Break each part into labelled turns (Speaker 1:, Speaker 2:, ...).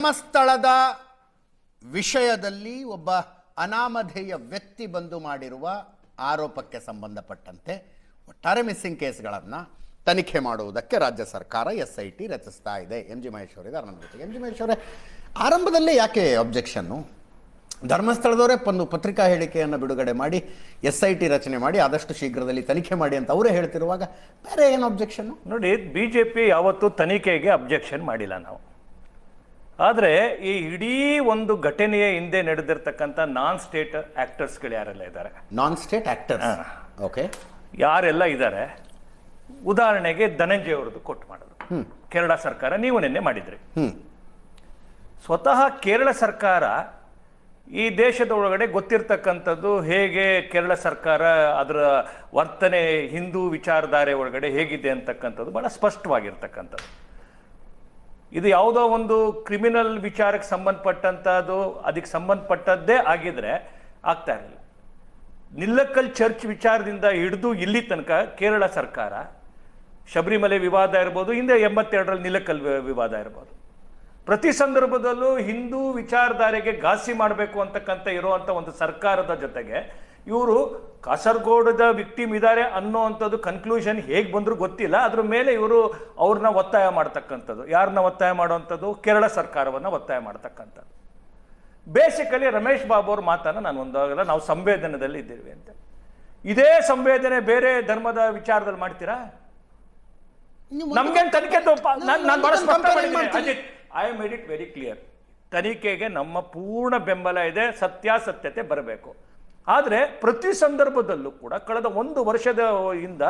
Speaker 1: ಧರ್ಮಸ್ಥಳದ ವಿಷಯದಲ್ಲಿ ಒಬ್ಬ ಅನಾಮಧೇಯ ವ್ಯಕ್ತಿ ಬಂದು ಮಾಡಿರುವ ಆರೋಪಕ್ಕೆ ಸಂಬಂಧಪಟ್ಟಂತೆ ಒಟ್ಟಾರೆ ಮಿಸ್ಸಿಂಗ್ ಕೇಸ್ಗಳನ್ನು ತನಿಖೆ ಮಾಡುವುದಕ್ಕೆ ರಾಜ್ಯ ಸರ್ಕಾರ ಎಸ್ ಐ ಟಿ ರಚಿಸ್ತಾ ಇದೆ. ಎಂ. ಜಿ. ಮಹೇಶ್ವರ್ ಇದ್ದಾರೆ ನನ್ನ ಜೊತೆಗೆ ಎಂ. ಜಿ. ಮಹೇಶ್ವರ ಆರಂಭದಲ್ಲೇ ಯಾಕೆ ಅಬ್ಜೆಕ್ಷನ್ನು ಧರ್ಮಸ್ಥಳದವರೇ ಒಂದು ಪತ್ರಿಕಾ ಹೇಳಿಕೆಯನ್ನು ಬಿಡುಗಡೆ ಮಾಡಿ ಎಸ್ ಐ ಟಿ ರಚನೆ ಮಾಡಿ, ಆದಷ್ಟು ಶೀಘ್ರದಲ್ಲಿ ತನಿಖೆ ಮಾಡಿ ಅಂತ ಅವರೇ ಹೇಳ್ತಿರುವಾಗ ಬೇರೆ ಏನು ಅಬ್ಜೆಕ್ಷನ್ನು
Speaker 2: ನೋಡಿ ಬಿ ಜೆ ಪಿ ಯಾವತ್ತೂ ತನಿಖೆಗೆ ಅಬ್ಜೆಕ್ಷನ್ ಮಾಡಿಲ್ಲ ನಾವು. ಆದರೆ ಈ ಇಡೀ ಒಂದು ಘಟನೆಯ ಹಿಂದೆ ನಡೆದಿರ್ತಕ್ಕಂಥ ನಾನ್ ಸ್ಟೇಟ್ ಆ್ಯಕ್ಟರ್ಸ್ಗಳು ಯಾರೆಲ್ಲ ಇದ್ದಾರೆ?
Speaker 1: ನಾನ್ ಸ್ಟೇಟ್ ಆಕ್ಟರ್ಸ್ ಓಕೆ
Speaker 2: ಯಾರೆಲ್ಲ ಇದ್ದಾರೆ? ಉದಾಹರಣೆಗೆ ಧನಂಜಯ ಅವರದ್ದು ಕೊಟ್ಟು ಮಾಡೋದು. ಕೇರಳ ಸರ್ಕಾರ ನೀವು ನಿನ್ನೆ ಮಾಡಿದ್ರಿ. ಸ್ವತಃ ಕೇರಳ ಸರ್ಕಾರ ಈ ದೇಶದ ಒಳಗಡೆ ಗೊತ್ತಿರ್ತಕ್ಕಂಥದ್ದು ಹೇಗೆ ಕೇರಳ ಸರ್ಕಾರ ಅದರ ವರ್ತನೆ ಹಿಂದೂ ವಿಚಾರಧಾರೆ ಒಳಗಡೆ ಹೇಗಿದೆ ಅಂತಕ್ಕಂಥದ್ದು ಬಹಳ ಸ್ಪಷ್ಟವಾಗಿರ್ತಕ್ಕಂಥದ್ದು. ಇದು ಯಾವುದೋ ಒಂದು ಕ್ರಿಮಿನಲ್ ವಿಚಾರಕ್ಕೆ ಸಂಬಂಧಪಟ್ಟಂಥದ್ದು ಅದಕ್ಕೆ ಸಂಬಂಧಪಟ್ಟದ್ದೇ ಆಗಿದ್ರೆ ಆಗ್ತಾ ಇರಲಿಲ್ಲ. ನಿಲ್ಲಕ್ಕಲ್ ಚರ್ಚ್ ವಿಚಾರದಿಂದ ಹಿಡಿದು ಇಲ್ಲಿ ತನಕ ಕೇರಳ ಸರ್ಕಾರ, ಶಬರಿಮಲೆ ವಿವಾದ ಇರ್ಬೋದು, ಹಿಂದೆ ಎಂಬತ್ತೆರಡರಲ್ಲಿ ನಿಲ್ಲಕ್ಕಲ್ ವಿ- ವಿವಾದ ಇರ್ಬೋದು. ಪ್ರತಿ ಸಂದರ್ಭದಲ್ಲೂ ಹಿಂದೂ ವಿಚಾರಧಾರೆಗೆ ಘಾಸಿ ಮಾಡಬೇಕು ಅಂತಕ್ಕಂಥ ಇರುವಂಥ ಒಂದು ಸರ್ಕಾರದ ಜೊತೆಗೆ ಇವರು ಕಾಸರಗೋಡದ ವಿಕ್ಟಿಮ್ ಇದ್ದಾರೆ ಅನ್ನೋ ಅಂಥದ್ದು ಕನ್ಕ್ಲೂಷನ್ ಹೇಗೆ ಬಂದರೂ ಗೊತ್ತಿಲ್ಲ. ಅದ್ರ ಮೇಲೆ ಇವರು ಅವ್ರನ್ನ ಒತ್ತಾಯ ಮಾಡ್ತಕ್ಕಂಥದ್ದು. ಯಾರನ್ನ ಒತ್ತಾಯ ಮಾಡುವಂಥದ್ದು? ಕೇರಳ ಸರ್ಕಾರವನ್ನು ಒತ್ತಾಯ ಮಾಡ್ತಕ್ಕಂಥದ್ದು. ಬೇಸಿಕಲಿ ರಮೇಶ್ ಬಾಬು ಅವ್ರ ಮಾತನ್ನ ನಾನು ಒಂದಾಗಲ್ಲ ನಾವು ಸಂವೇದನದಲ್ಲಿ ಇದ್ದೀವಿ ಅಂತ. ಇದೇ ಸಂವೇದನೆ ಬೇರೆ ಧರ್ಮದ ವಿಚಾರದಲ್ಲಿ ಮಾಡ್ತೀರಾ? ನಮ್ಗೇನು ತನಿಖೆ. Ajit I made it very clear ತನಿಖೆಗೆ ನಮ್ಮ ಪೂರ್ಣ ಬೆಂಬಲ ಇದೆ ಸತ್ಯಾಸತ್ಯತೆ ಬರಬೇಕು. ಆದರೆ ಪ್ರತಿ ಸಂದರ್ಭದಲ್ಲೂ ಕೂಡ ಕಳೆದ ಒಂದು ವರ್ಷದ ಹಿಂದ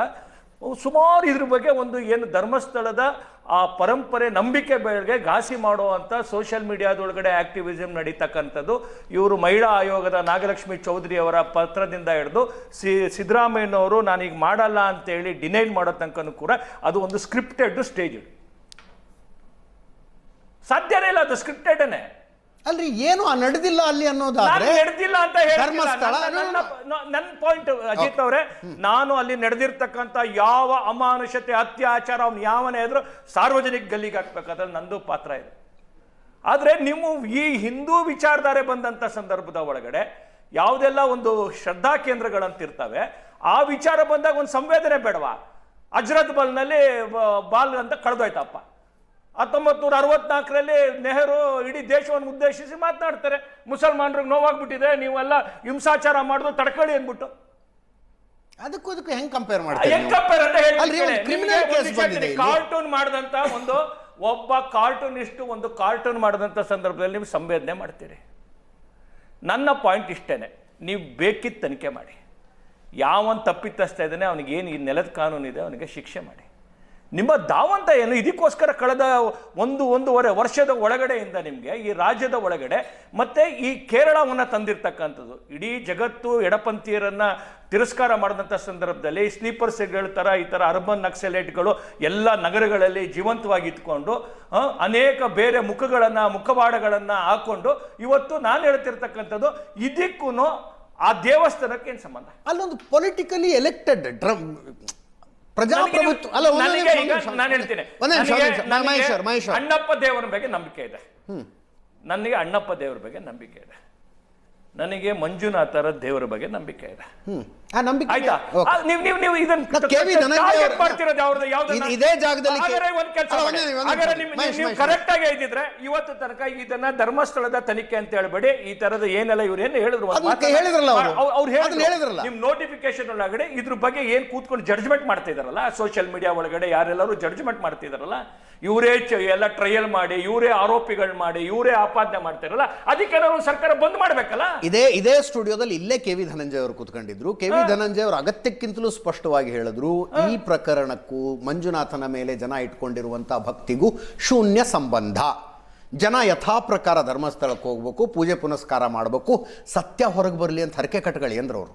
Speaker 2: ಸುಮಾರು ಇದ್ರ ಬಗ್ಗೆ ಒಂದು ಏನು ಧರ್ಮಸ್ಥಳದ ಆ ಪರಂಪರೆ ನಂಬಿಕೆ ಬೆಳೆಗೆ ಘಾಸಿ ಮಾಡುವಂಥ ಸೋಷಿಯಲ್ ಮೀಡಿಯಾದೊಳಗಡೆ ಆಕ್ಟಿವಿಸಮ್ ನಡೀತಕ್ಕಂಥದ್ದು. ಇವರು ಮಹಿಳಾ ಆಯೋಗದ ನಾಗಲಕ್ಷ್ಮಿ ಚೌಧರಿ ಅವರ ಪತ್ರದಿಂದ ಹಿಡಿದು ಸಿ ಸಿದ್ದರಾಮಯ್ಯನವರು ನಾನೀಗ ಮಾಡಲ್ಲ ಅಂತೇಳಿ ಡಿನೈನ್ ಮಾಡೋ ತನಕನೂ ಕೂಡ ಅದು ಒಂದು ಸ್ಕ್ರಿಪ್ಟೆಡ್ ಸ್ಟೇಜ್ ಸಾಧ್ಯನೇ ಇಲ್ಲ ಅದು ಸ್ಕ್ರಿಪ್ಟೆಡನೇ
Speaker 1: ಅಲ್ರಿ ಏನು ಆ ನಡೆದಿಲ್ಲ ಅಲ್ಲಿ ಅನ್ನೋದಾದ್ರೆ
Speaker 2: ನಾನು ನಡೆದಿಲ್ಲ ಅಂತ.
Speaker 1: ಧರ್ಮಸ್ಥಳ
Speaker 2: ನನ್ನ- ಪಾಯಿಂಟ್ ಅಜಿತ್ ಅವರೇ ನಾನು ಅಲ್ಲಿ ನಡೆದಿರ್ತಕ್ಕಂಥ ಯಾವ ಅಮಾನುಷತೆ ಅತ್ಯಾಚಾರ ಅವ್ನು ಯಾವನೇ ಆದ್ರೂ ಸಾರ್ವಜನಿಕ ಗಲ್ಲಿಗೆ ಹಾಕ್ಬೇಕಾದ್ರೆ ನಂದು ಪಾತ್ರ ಇದೆ. ಆದ್ರೆ ನೀವು ಈ ಹಿಂದೂ ವಿಚಾರಧಾರೆ ಬಂದಂತ ಸಂದರ್ಭದ ಒಳಗಡೆ ಯಾವುದೆಲ್ಲ ಒಂದು ಶ್ರದ್ಧಾ ಕೇಂದ್ರಗಳಂತಿರ್ತವೆ ಆ ವಿಚಾರ ಬಂದಾಗ ಒಂದು ಸಂವೇದನೆ ಬೇಡವಾ? ಅಜ್ರತ್ ಬಲ್ನಲ್ಲಿ ಬಾಲ್ ಅಂತ ಕಳೆದೋಯ್ತಪ್ಪ. ಹತ್ತೊಂಬತ್ತು ನೂರ ಅರವತ್ನಾಲ್ಕರಲ್ಲಿ ನೆಹರು ಇಡೀ ದೇಶವನ್ನು ಉದ್ದೇಶಿಸಿ ಮಾತನಾಡ್ತಾರೆ. ಮುಸಲ್ಮಾನರಿಗೆ ನೋವಾಗ್ಬಿಟ್ಟಿದೆ ನೀವೆಲ್ಲ ಹಿಂಸಾಚಾರ ಮಾಡೋದು ತಡ್ಕೊಳ್ಳಿ ಅಂದ್ಬಿಟ್ಟು.
Speaker 1: ಅದಕ್ಕೂ ಅದಕ್ಕೂ ಹೆಂಗ್ ಕಂಪೇರ್ ಮಾಡ್ತಾರೆ.
Speaker 2: ಕಾರ್ಟೂನ್ ಮಾಡಿದಂತ ಒಂದು ಒಬ್ಬ ಕಾರ್ಟೂನಿಸ್ಟ್ ಒಂದು ಕಾರ್ಟೂನ್ ಮಾಡಿದಂತ ಸಂದರ್ಭದಲ್ಲಿ ನೀವು ಸಂವೇದನೆ ಮಾಡ್ತೀರಿ. ನನ್ನ ಪಾಯಿಂಟ್ ಇಷ್ಟೇನೆ. ನೀವು ಬೇಕಿದ್ದ ತನಿಖೆ ಮಾಡಿ. ಯಾವನ್ ತಪ್ಪಿತಸ್ತಾ ಇದ್ದಾನೆ ಅವನಿಗೆ ಏನು ಈ ನೆಲದ ಕಾನೂನು ಇದೆ ಅವನಿಗೆ ಶಿಕ್ಷೆ ಮಾಡಿ. ನಿಮ್ಮ ದಾವಂತ ಏನು ಇದಕ್ಕೋಸ್ಕರ ಕಳೆದ ಒಂದು ಒಂದೂವರೆ ವರ್ಷದ ಒಳಗಡೆಯಿಂದ ನಿಮಗೆ, ಈ ರಾಜ್ಯದ ಒಳಗಡೆ, ಮತ್ತೆ ಈ ಕೇರಳವನ್ನು ತಂದಿರ್ತಕ್ಕಂಥದ್ದು. ಇಡೀ ಜಗತ್ತು ಎಡಪಂಥೀಯರನ್ನು ತಿರಸ್ಕಾರ ಮಾಡಿದಂಥ ಸಂದರ್ಭದಲ್ಲಿ ಸ್ಲೀಪರ್ ಥರ ಈ ಥರ ಅರ್ಬನ್ ನಕ್ಸಲೇಟ್ಗಳು ಎಲ್ಲ ನಗರಗಳಲ್ಲಿ ಜೀವಂತವಾಗಿ ಇಟ್ಕೊಂಡು ಅನೇಕ ಬೇರೆ ಮುಖಗಳನ್ನು, ಮುಖವಾಡಗಳನ್ನು ಹಾಕೊಂಡು, ಇವತ್ತು ನಾನು ಹೇಳ್ತಿರ್ತಕ್ಕಂಥದ್ದು ಇದಕ್ಕೂ ಆ ದೇವಸ್ಥಾನಕ್ಕೆ ಏನು ಸಂಬಂಧ?
Speaker 1: ಅಲ್ಲೊಂದು ಪೊಲಿಟಿಕಲಿ ಎಲೆಕ್ಟೆಡ್ ಡ್ರಮ್ ಪ್ರಜಾಪ್ರಭುತ್ವ ಅಲ್ಲ
Speaker 2: ನಾನು ಹೇಳ್ತೀನಿ. ಅಣ್ಣಪ್ಪ ದೇವರ ಬಗ್ಗೆ ನಂಬಿಕೆ ಇದೆ. ನನಗೆ ಅಣ್ಣಪ್ಪ ದೇವರ ಬಗ್ಗೆ ನಂಬಿಕೆ ಇದೆ. ನನಗೆ ಮಂಜುನಾಥರ ದೇವರ ಬಗ್ಗೆ ನಂಬಿಕೆ ಇದೆ.
Speaker 1: ನಂಬಿಕೆ
Speaker 2: ಆಯ್ತಾ? ನೀವು ನೀವು ನೀವು ಇದನ್ನ
Speaker 1: ಧನಂಜಯ
Speaker 2: ಯಾವ್ದು?
Speaker 1: ಇದೇ ಜಾಗದಲ್ಲಿ
Speaker 2: ಕೆಲಸ ನೀವು ಕರೆಕ್ಟ್ ಆಗಿ ಇದ್ದಿದ್ರೆ ಇವತ್ತು ತನಕ ಇದನ್ನ ಧರ್ಮಸ್ಥಳದ ತನಿಖೆ ಅಂತ ಹೇಳ್ಬೇಡಿ. ಈ ತರದ ಏನೆಲ್ಲ ಇವ್ರು ಏನು ಹೇಳಿದ್ರು
Speaker 1: ಹೇಳಿದ್ರಲ್ಲ ಅವ್ರು.
Speaker 2: ನಿಮ್ ನೋಟಿಫಿಕೇಶನ್ ಒಳಗಡೆ ಇದ್ರ ಬಗ್ಗೆ ಏನ್ ಕೂತ್ಕೊಂಡು ಜಡ್ಜ್ಮೆಂಟ್ ಮಾಡ್ತಾ ಇದಾರಲ್ಲ? ಸೋಷಿಯಲ್ ಮೀಡಿಯಾ ಒಳಗಡೆ ಯಾರೆಲ್ಲರೂ ಜಡ್ಜ್ಮೆಂಟ್ ಮಾಡ್ತಿದಾರಲ್ಲ ಇವರೇ ಎಲ್ಲ ಟ್ರಯಲ್ ಮಾಡಿ ಇವರೇ ಆರೋಪಿಗಳು ಮಾಡಿ ಇವರೇ ಆಪಾದನೆ ಮಾಡ್ತಾರಲ್ಲ ಅದಕ್ಕೆ ಸರ್ಕಾರ ಬಂದ್ ಮಾಡ್ಬೇಕಲ್ಲ?
Speaker 1: ಇದೇ ಇದೇ ಸ್ಟುಡಿಯೋದಲ್ಲಿ ಇಲ್ಲೇ ಕೆ ವಿ ಧನಂಜಯ ಅವರು ಕೂತ್ಕೊಂಡಿದ್ರು. ಕೆ ವಿ ಧನಂಜಯ ಅವರು ಅಗತ್ಯಕ್ಕಿಂತಲೂ ಸ್ಪಷ್ಟವಾಗಿ ಹೇಳಿದ್ರು, ಈ ಪ್ರಕರಣಕ್ಕೂ ಮಂಜುನಾಥನ ಮೇಲೆ ಜನ ಇಟ್ಕೊಂಡಿರುವಂತಹ ಭಕ್ತಿಗೂ ಶೂನ್ಯ ಸಂಬಂಧ. ಜನ ಯಥಾ ಪ್ರಕಾರ ಧರ್ಮಸ್ಥಳಕ್ಕೆ ಹೋಗ್ಬೇಕು, ಪೂಜೆ ಪುನಸ್ಕಾರ ಮಾಡಬೇಕು, ಸತ್ಯ ಹೊರಗೆ ಬರಲಿ ಅಂತ ಹರಕೆ ಕಟ್ಕೊಳ್ಳಿ ಅಂದ್ರೆ ಅವರು.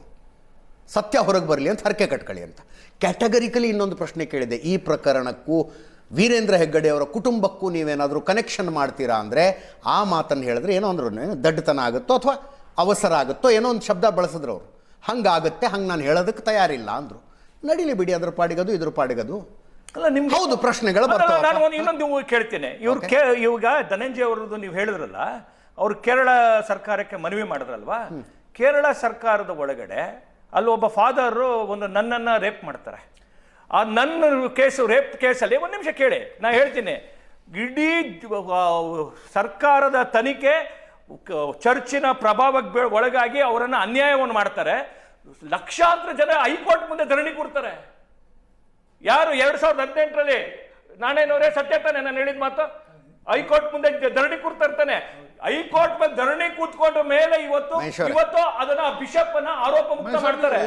Speaker 1: ಸತ್ಯ ಹೊರಗೆ ಬರಲಿ ಅಂತ ಹರಕೆ ಕಟ್ಕೊಳ್ಳಿ ಅಂತ. ಕ್ಯಾಟಗರಿಕಲಿ ಇನ್ನೊಂದು ಪ್ರಶ್ನೆ ಕೇಳಿದೆ, ಈ ಪ್ರಕರಣಕ್ಕೂ ವೀರೇಂದ್ರ ಹೆಗ್ಗಡೆ ಅವರ ಕುಟುಂಬಕ್ಕೂ ನೀವೇನಾದರೂ ಕನೆಕ್ಷನ್ ಮಾಡ್ತೀರಾ ಅಂದರೆ ಆ ಮಾತನ್ನು ಹೇಳಿದ್ರೆ ಏನೋ ಅಂದ್ರು ದಡ್ಡತನ ಆಗುತ್ತೋ ಅಥವಾ ಅವಸರ ಆಗುತ್ತೋ ಏನೋ ಒಂದು ಶಬ್ದ ಬಳಸಿದ್ರು ಅವರು. ಹಂಗಾಗುತ್ತೆ ಹಂಗೆ ನಾನು ಹೇಳೋದಕ್ಕೆ ತಯಾರಿಲ್ಲ ಅಂದರು. ನಡೀಲಿ ಬಿಡಿ ಅದ್ರ ಪಾಡಿಗದು ಇದ್ರ ಪಾಡಿಗದು.
Speaker 2: ಅಲ್ಲ ನಿಮ್ಗೆ
Speaker 1: ಹೌದು ಪ್ರಶ್ನೆಗಳು
Speaker 2: ನಾನು ಒಂದು ಇನ್ನೊಂದು ಕೇಳ್ತೇನೆ. ಇವ್ರು ಕೇ ಇವಾಗ ಧನಂಜಯ ಅವರದ್ದು ನೀವು ಹೇಳಿದ್ರಲ್ಲ ಅವರು ಕೇರಳ ಸರ್ಕಾರಕ್ಕೆ ಮನವಿ ಮಾಡಿದ್ರಲ್ವಾ? ಕೇರಳ ಸರ್ಕಾರದ ಒಳಗಡೆ ಅಲ್ಲಿ ಒಬ್ಬ ಫಾದರು ಒಂದು ನನ್ನನ್ನು ರೇಪ್ ಮಾಡ್ತಾರೆ. ಆ ನನ್ನ ಕೇಸು ರೇಪ್ ಕೇಸಲ್ಲಿ ಒಂದು ನಿಮಿಷ ಕೇಳಿ ನಾನು ಹೇಳ್ತೀನಿ. ಇಡೀ ಸರ್ಕಾರದ ತನಿಖೆ ಚರ್ಚಿನ ಪ್ರಭಾವಕ್ಕೆ ಒಳಗಾಗಿ ಅವರನ್ನ ಅನ್ಯಾಯವನ್ನು ಮಾಡ್ತಾರೆ. ಲಕ್ಷಾಂತರ ಜನ ಹೈಕೋರ್ಟ್ ಮುಂದೆ ಧರಣಿ ಕೂರ್ತಾರೆ. ಯಾರು ಎರಡ್ ಸಾವಿರದ ಹದಿನೆಂಟರಲ್ಲಿ ನಾನೇನವರೇ ಸತ್ಯ ತಾನೆ ನಾನು ಹೇಳಿದ ಮಾತು? ಹೈಕೋರ್ಟ್ ಮುಂದೆ ಧರಣಿ ಕೂರ್ತಾ ಇರ್ತಾನೆ. ಹೈಕೋರ್ಟ್ ಮೇಲೆ ಧರಣಿ ಕೂತ್ಕೊಂಡ ಮೇಲೆ ಇವತ್ತು ಇವತ್ತು ಅದನ್ನ ಬಿಷಪ್ ಅನ್ನ ಆರೋಪ ಮುಕ್ತ ಮಾಡ್ತಾರೆ.